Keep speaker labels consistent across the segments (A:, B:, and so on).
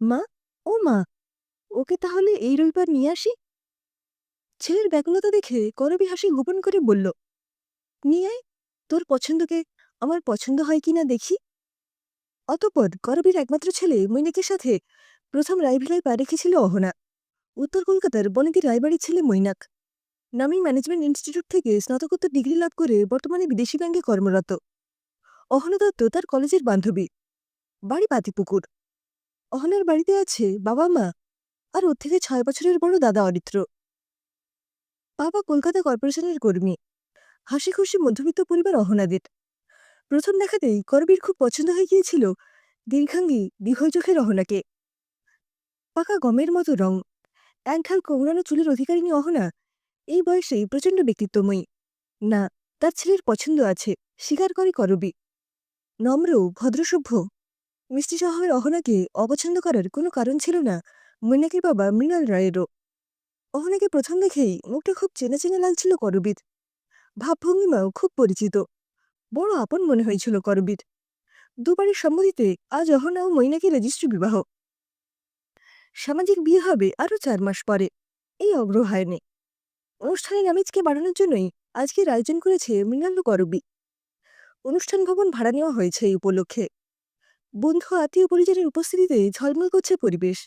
A: মা, ও মা, ওকে তাহলে এই রবিবার নিয়ে আসি? ছেলের ব্যাকুলতা দেখে করবি হাসি গোপন করে বলল, নিয়ে আয়, তোর পছন্দকে, আমার পছন্দ হয় কিনা দেখি। অতপর করবীর একমাত্র ছেলে মৈনাকের সাথে প্রথম রায়ভিলায় পা রেখেছিল অহনা। উত্তর কলকাতার বনেদি রায়বাড়ির ছেলে মৈনাক। নামি ম্যানেজমেন্ট ইনস্টিটিউট থেকে স্নাতকোত্তর ডিগ্রি লাভ করে বর্তমানে বিদেশি ব্যাংকে কর্মরত। অহনা দত্ত তার কলেজের বান্ধবী। বাড়ি পাতিপুকুর। অহনার বাড়িতে আছে বাবা মা আর ওর থেকে ছয় বছরের বড় দাদা অরিত্র। বাবা কলকাতা কর্পোরেশনের কর্মী। হাসি খুশি মধ্যবিত্ত পরিবার অহনাদের। প্রথম দেখাতেই করবীর খুব পছন্দ হয়ে গিয়েছিল দীর্ঘাঙ্গী দীর্ঘ চোখের অহনাকে। পাকা গমের মতো রং, একঢাল কোমরানো চুলের অধিকারিণী অহনা এই বয়সেই প্রচণ্ড ব্যক্তিত্বময়ী। না, তার ছেলের পছন্দ আছে, স্বীকার করে করবি। নম্র, ভদ্রসভ্য। মিষ্টি স্বভাবের অহনাকে অপছন্দ করার কোনো কারণ ছিল না। মৈনাকের বাবা মৃণাল রায়েরও। অহনাকে প্রথম দেখেই মুখটা খুব চেনা চেনা লাগছিল করবীর। ভাবভঙ্গিমাও খুব পরিচিত। বড় আপন মনে হয়েছিল করবীর। দুবারের সম্মতিতে আজ অহনা ও মৈনাকি রেজিস্ট্রি বিবাহ। সামাজিক বিয়ে হবে আরও চার মাস পরে। এই অগ্রহায়ণে। অনুষ্ঠানের আমেজকে বাড়ানোর জন্যই আজকের আয়োজন করেছে মৃণাল করবি। অনুষ্ঠান ভবন ভাড়া নেওয়া হয়েছে এই উপলক্ষে। বন্ধু আত্মীয় পরিজনের উপস্থিতিতে ঝলমল করছে পরিবেশ।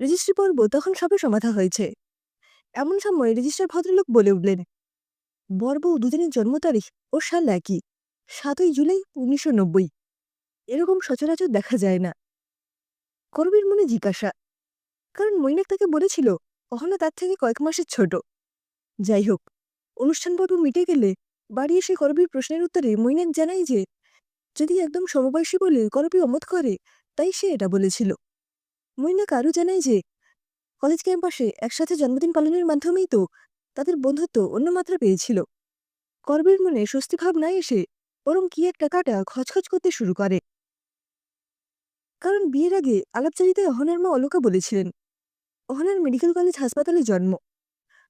A: রেজিস্ট্রি পর্ব তখন সবে সমাধা হয়েছে। এমন সময় রেজিস্ট্রার ভদ্রলোক বলে উঠলেন বর্বউ দুজনের জন্ম তারিখ ও সাল একই। সাতই জুলাই উনিশশো নব্বই। এরকম সচরাচর দেখা যায় না। করবীর মনে জিজ্ঞাসা, কারণ মৈনাক তাকে বলেছিল অহনা তার থেকে কয়েক মাসের ছোট। যাই হোক, অনুষ্ঠান পর্ব মিটে গেলে বাড়ি এসে করবীর প্রশ্নের উত্তরে মৈনাক জানাই যে যদি একদম সমবয়সী বলে করবি অমত করে, তাই সে এটা বলেছিল। মৈনাক আরও জানায় যে, কলেজ ক্যাম্পাসে একসাথে জন্মদিন পালনের মাধ্যমেই তো তাদের বন্ধুত্ব অন্য মাত্রা পেয়েছিল। করবীর মনে স্বস্তি ভাব না এসে বরং কি এক টাকাটা খচখচ করতে শুরু করে। কারণ বিয়ের আগে আলাপচারিতায় অহনার মা অলোকা বলেছিলেন, অহনার মেডিকেল কলেজ হাসপাতালে জন্ম।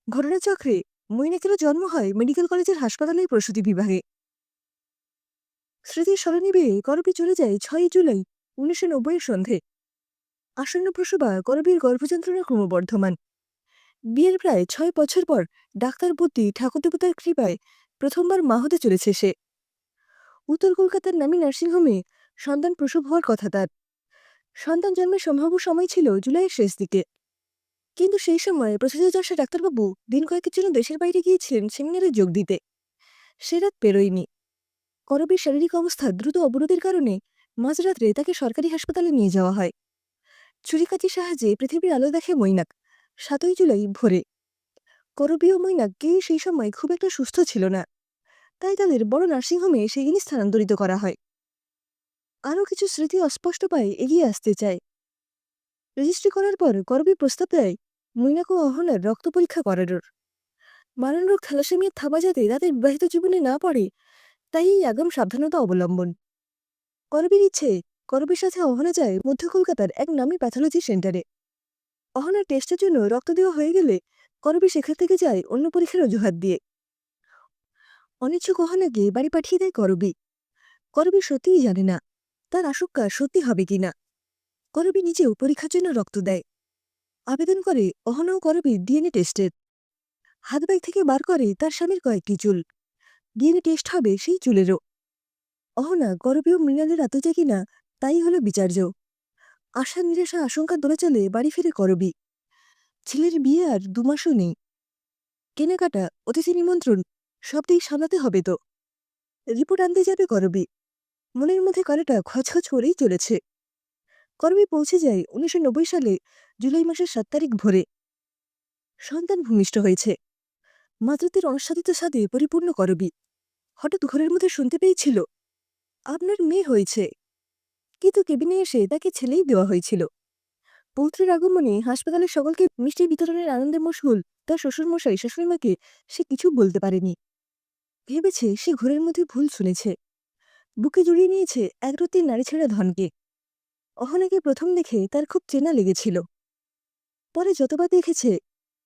A: ঘটনাচক্রে মৈনাকেরও জন্ম হয় মেডিকেল কলেজের হাসপাতালের প্রসূতি বিভাগে। স্মৃতির স্মরণে করবি চলে যায় ছয়ই জুলাই, উনিশশো নব্বইয়ের সন্ধে। আসন্ন প্রসবা করবীর গর্ভযন্ত্রণা ক্রমবর্ধমান। বিয়ের প্রায় ছয় বছর পর ডাক্তার বুদ্ধি ঠাকুরদেবতার কৃপায় প্রথমবার মা হতে চলেছে সে। উত্তর কলকাতার নামী নার্সিংহোমে সন্তান প্রসব হওয়ার কথা তার। সন্তান জন্মের সম্ভাব্য সময় ছিল জুলাইয়ের শেষ দিকে। কিন্তু সেই সময় প্রসিদ্ধ ডাক্তারবাবু দিন কয়েকের জন্য দেশের বাইরে গিয়েছিলেন সেমিনারে যোগ দিতে। সে রাত পেরোয়নি। করবীর শারীরিক অবস্থা দ্রুত অবরোধের কারণে মাঝরাত্রে তাকে সরকারি হাসপাতালে নিয়ে যাওয়া হয়। ছুরিকাচির সাহায্যে পৃথিবীর আলো দেখে মৈনাক, সাতই জুলাই ভোরে। করবীয় মৈনাক কেউ সেই সময় খুব একটা সুস্থ ছিল না, তাই তাদের বড় নার্সিংহোমে সেদিনই স্থানান্তরিত করা হয়। আরও কিছু স্মৃতি অস্পষ্ট পায়ে এগিয়ে আসতে চায়। রেজিস্ট্রি করার পর করবি প্রস্তাব দেয়, মৈনাক ও অহনার রক্ত পরীক্ষা করানোর। মারণ রোগ থাবা যাতে তাদের বিবাহিত জীবনে না পড়ে তাই এই আগাম সাবধানতা অবলম্বন। করবির ইচ্ছে করবির সাথে অহনা যায় মধ্য কলকাতার এক নামী প্যাথোলজি সেন্টারে অহনার টেস্টের জন্য রক্ত দেওয়া হয়ে গেলে করবি সেখান থেকে যায় অন্য পরীক্ষার অজুহাত দিয়ে। অনিচ্ছুক অহনাকে বাড়ি পাঠিয়ে দেয় করবি করবি সত্যিই জানে না, তার আশঙ্কা সত্যি হবে কিনা করবি নিজেও পরীক্ষার জন্য রক্ত দেয়। আবেদন করে অহনাও করবি ডিএনএ টেস্টের হাত থেকে বার করে তার স্বামীর কয়েকটি চুল। ডিএনএ টেস্ট হবে সেই চুলেরও অহ অহনা গরবীয় মৃণালের আত্মজা কিনা তাই হলো বিচার্য আশা, নিরাশা, আশঙ্কা দোলা চলে বাড়ি ফিরে করবি। ছেলের বিয়ে আর দুমাসও নেই। কেনাকাটা, অতিথি নিমন্ত্রণ সবটাই সামলাতে হবে তো। রিপোর্ট আনতে যাবে করবি মনের মধ্যে করাটা খচখচ করেই চলেছে। করবি পৌঁছে যায় উনিশশো নব্বই সালে, জুলাই মাসের সাত তারিখ ভোরে। সন্তান ভূমিষ্ঠ হয়েছে। মাতৃত্বের অনস্বাদিত স্বাদে পরিপূর্ণ করবি হঠাৎ ঘরের মধ্যে শুনতে পেয়েছিল, আপনার মেয়ে হয়েছে। কিন্তু কেবিনে এসে তাকে ছেলেই দেওয়া হয়েছিল। পৌত্রের আগমনে হাসপাতালের সকলকে মিষ্টি বিতরণের আনন্দের মশগুল তার শ্বশুরমশাই, শাশুড়িমাকে সে কিছু বলতে পারেনি। ভেবেছে সে ঘরের মধ্যে ভুল শুনেছে। বুকে জড়িয়ে নিয়েছে একরত্তির নারী ছেড়া ধনকে। অহনাকে প্রথম দেখে তার খুব চেনা লেগেছিল। পরে যতবার দেখেছে,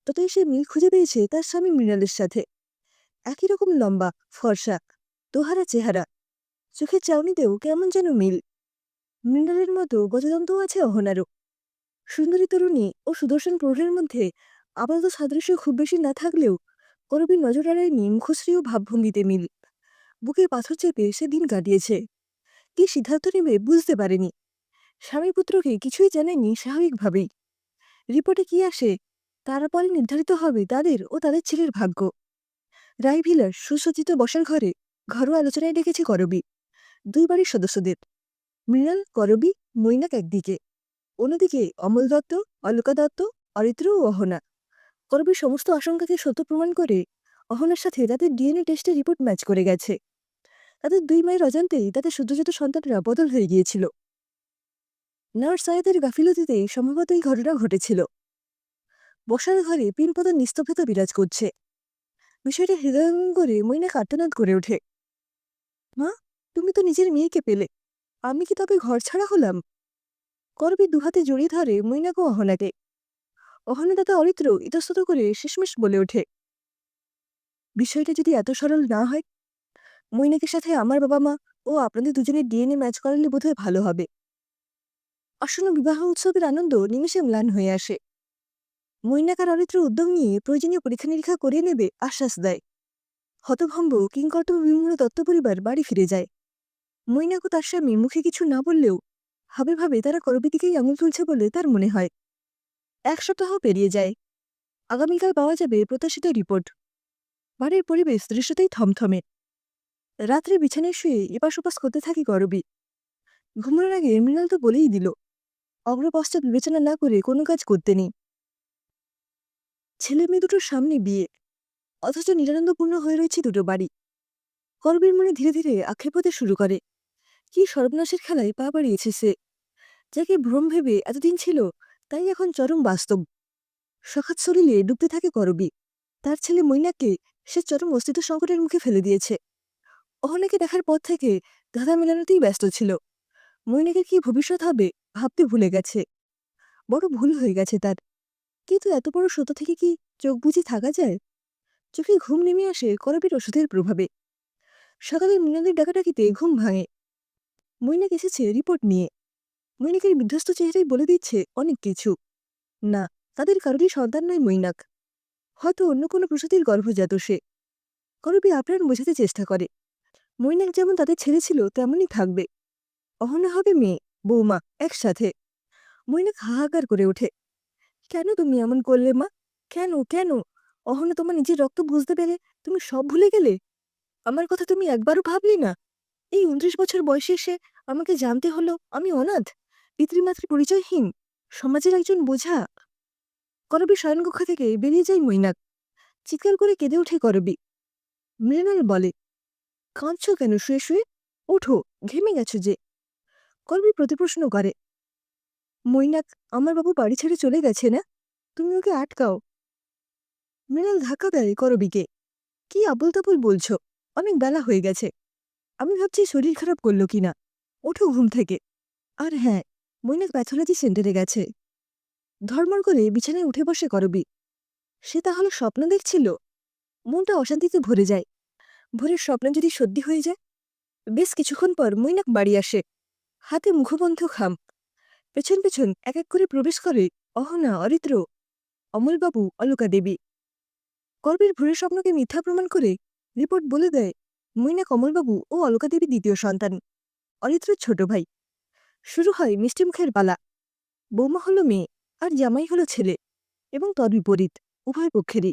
A: ততই সে মিল খুঁজে পেয়েছে তার স্বামী মৃণালের সাথে। একই রকম লম্বা, ফর্সা তোহারা চেহারা। চোখের চাউনিতেও কেমন যেন মিল। মৃণালের মতো গজদন্তও আছে অহনারও। সুন্দরী তরুণী ও সুদর্শন প্রৌঢ়ের মধ্যে আপাতত সাদৃশ্য খুব বেশি না থাকলেও করবীর নজর এড়ায়নি মুখশ্রী ও ভাবভঙ্গিতে মিল। বুকে পাথর চেপে সে দিন কাটিয়েছে। কি সিদ্ধান্ত নেবে বুঝতে পারেনি। স্বামী পুত্রকে কিছুই জানায়নি স্বাভাবিকভাবেই। রিপোর্টে কি আসে তারপরে নির্ধারিত হবে তাদের ও তাদের ছেলের ভাগ্য। রায়ভিলার সুসজ্জিত বসার ঘরে ঘরোয়া আলোচনায় ডেকেছে করবি। দুই বাড়ির সদস্যদের। মৃণাল, করবি, মৈনাক একদিকে। অন্যদিকে অমল দত্ত, অলকা দত্ত, অরিত্র ও অহনা। করবির সমস্ত আশঙ্কাকে সত্য প্রমাণ করে অহনার সাথে তাদের ডিএনএ টেস্টের রিপোর্ট ম্যাচ করে গেছে। তাদের দুই মায়ের অজান্তেই তাদের সদ্যজাত সন্তানরা বদল হয়ে গিয়েছিল। নার্স সায়েদের গাফিলতিতে সম্ভবত এই ঘটনা ঘটেছিল। বসার ঘরে পিনপদের নিস্তব্ধতা বিরাজ করছে। বিষয়টা হৃদয়ঙ্গম করে, মইনা কার্তনাদ করে ওঠে। মা, তুমি তো নিজের মেয়েকে পেলে। আমি কি তবে ঘর ছাড়া হলাম? করবি দুহাতে জড়িয়ে ধরে মৈনাকও অহনাকে। অহনা দাদা অরিত্র, ইতস্তত করে শেষমেশ বলে ওঠে। বিষয়টা যদি এত সরল না হয় মৈনাকের সাথে আমার বাবা মা ও আপনাদের দুজনের ডিএনএ ম্যাচ করালে বোধহয় ভালো হবে। আসন্ন বিবাহ উৎসবের আনন্দ নিমেষে ম্লান হয়ে আসে। মৈনাক আর অরিত্র উদ্যোগ নিয়ে প্রয়োজনীয় পরীক্ষা নিরীক্ষা করিয়ে নেবে আশ্বাস দেয়। হতভম্ব কিংকর্তব্য বিমূঢ় দত্ত পরিবার বাড়ি ফিরে যায়। মৈনাক তার স্বামী মুখে কিছু না বললেও ভাবে ভাবে তারা করবি দিকেই আঙুল তুলছে বলে তার মনে হয়। এক সপ্তাহ পেরিয়ে যায়। আগামীকাল পাওয়া যাবে প্রত্যাশিত রিপোর্ট। বাড়ির পরিবেশ দৃশ্যতেই থমথমে। রাত্রে বিছানায় শুয়ে এপাশ ওপাশ করতে থাকে করবি। ঘুমানোর আগে মৃণাল তো বলেই দিল, অগ্রপশ্চাৎ বিবেচনা না করে কোনো কাজ করতে নেই। ছেলে মেয়ে দুটোর সামনে বিয়ে। অথচ নিরানন্দপূর্ণ হয়ে রয়েছে দুটো বাড়ি। করবীর মনে ধীরে ধীরে আক্ষেপ হতে শুরু করে। কি সর্বনাশের খেলায় পা বাড়িয়েছে সে। যাকে ভ্রম ভেবে এতদিন ছিল, তাই এখন চরম বাস্তব। সখাত শরীরে ডুবতে থাকে করবি। তার ছেলে মৈনাককে সে চরম অস্তিত্ব সংকটের মুখে ফেলে দিয়েছে। অহনাকে দেখার পর থেকে ধাঁধা মেলানোতেই ব্যস্ত ছিল। মৈনাকের কি ভবিষ্যৎ হবে ভাবতে ভুলে গেছে। বড় ভুল হয়ে গেছে তার। কিন্তু এত বড় সত্য থেকে কি চোখ বুঝে থাকা যায়? চোখে ঘুম নেমে আসে করবির ওষুধের প্রভাবে। সকালে মৃণালের ডাকাডাকিতে ঘুম ভাঙে। মৈনাক এসেছে রিপোর্ট নিয়ে। মৈনাকের বিধ্বস্ত চেহারাই বলে দিচ্ছে অনেক কিছু। না, তাদের কারোরই সন্তান নয় মৈনাক। হয়তো অন্য কোনো প্রসূতির গর্ভজাত সে। করবি আপ্রাণ বোঝাতে চেষ্টা করে। মৈনাক যেমন তাদের ছেড়ে ছিল, তেমনই থাকবে। অহনা হবে মেয়ে, বৌমা, একসাথে। মৈনাক হাহাকার করে ওঠে। কেন তুমি এমন করলে মা? কেন কেন? অহনা তোমার নিজের রক্ত বুঝতে পেরে তুমি সব ভুলে গেলে? আমার কথা তুমি একবারও ভাবলি না? এই উনত্রিশ বছর বয়সে এসে আমাকে জানতে হলো আমি অনাথ, পিতৃমাতৃ পরিচয়হীন, সমাজের একজন বোঝা। করবি শয়নকক্ষ থেকে বেরিয়ে যায় মৈনাক। চিৎকার করে কেঁদে ওঠে করবি। মৃণাল বলে, কাঁদছ কেন? শুয়ে শুয়ে? ওঠো, ঘেমে গেছো যে? করবি প্রতিপ্রশ্ন করে মৈনাক আমার বাবু বাড়ি ছেড়ে চলে গেছে না? তুমি ওকে আটকাও। মৃণাল ধাক্কা দেয় করবিকে। কি আবল তাবল বলছো? অনেক বেলা হয়ে গেছে। আমি ভাবছি শরীর খারাপ করল কিনা ওঠো ঘুম থেকে। আর হ্যাঁ মৈনাক প্যাথোলজি সেন্টারে গেছে। ধর্মর করে বিছানায় উঠে বসে করবি। সে তাহলে স্বপ্ন দেখছিল? মনটা অশান্তিতে ভরে যায়। ভোরের স্বপ্ন যদি সত্যি হয়ে যায়? বেশ কিছুক্ষণ পর মৈনাক বাড়ি আসে। হাতে মুখবন্ধ খাম। পেছন পেছন এক এক করে প্রবেশ করে অহনা, অরিত্র, অমলবাবু, অলকা দেবী। কর্বের ভোরের স্বপ্নকে মিথ্যা প্রমাণ করে রিপোর্ট বলে দেয় মৈনা কমলবাবু ও অলকা দেবী দ্বিতীয় সন্তান। অরিত্রর ছোট ভাই। শুরু হয় মিষ্টিমুখের পালা। বৌমা হলো মেয়ে, আর জামাই হলো ছেলে এবং তদ্বিপরীত, উভয় পক্ষেরই।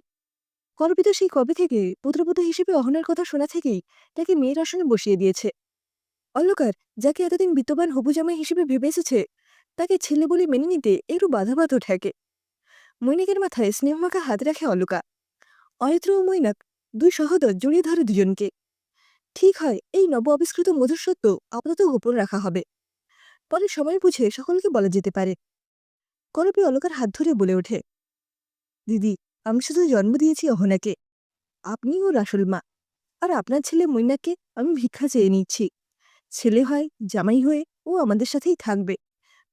A: কল্পিত সেই কবে থেকে পুত্রপুত্র হিসেবে অহনার কথা শোনা থেকেই তাকে মেয়ের আসনে বসিয়ে দিয়েছে। অলকার, যাকে এতদিন বিত্তবান হবু জামাই হিসেবে ভেবে এসেছে তাকে ছেলে বলে মেনে নিতে একটু বাধাবাধ ঠেকে। মৈনাকের মাথায় স্নেহমাখা হাত রাখে অলকা। অয়ত্র ও মৈনাক দুই সহদর জড়িয়ে ধরে দুজনকে। ঠিক হয়, এই নব আবিষ্কৃত মধুর সত্য আপাতত গোপন রাখা হবে। পরে সময় বুঝে সকলকে বলা যেতে পারে। করবি অলকার হাত ধরে বলে ওঠে, দিদি, আমি শুধু জন্ম দিয়েছি অহনাকে। আপনি ওর আসল মা। আর আপনার ছেলে মৈনাককে আমি ভিক্ষা চেয়ে নিচ্ছি। ছেলে হয়, জামাই হয়ে ও আমাদের সাথেই থাকবে।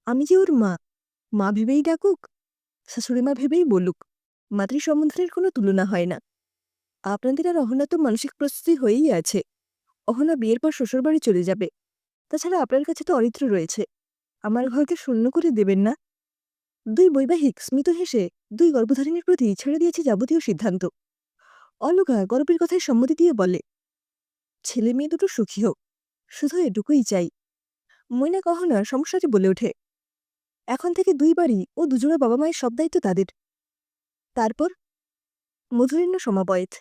A: আমি যে ওর মা মা ভেবেই ডাকুক, শাশুড়ি মা ভেবেই বলুক মাতৃ সম্বন্ধের কোনো তুলনা হয় না। আপনাদের আর অহনা তো মানসিক প্রস্তুতি হয়েই আছে। অহনা বিয়ের পর শ্বশুরবাড়ি চলে যাবে। তাছাড়া আপনার কাছে তো অরিত্র রয়েছে। আমার ঘরকে শূন্য করে দেবেন না। দুই বৈবাহিক, স্মিত হেসে দুই গর্ভধারিণীর প্রতি ছেড়ে দিয়েছে যাবতীয় সিদ্ধান্ত। অলোকা গর্বের কথায় সম্মতি দিয়ে বলে, ছেলে মেয়ে দুটো সুখী হোক, শুধু এটুকুই চাই। ময়না কহনা সমস্যাটি বলে ওঠে। এখন থেকে দুইবারই ও দুজোড়া বাবা মায়ের সব দায়িত্ব তাদের। তারপর মধুরিন্ন সমাবয়েত।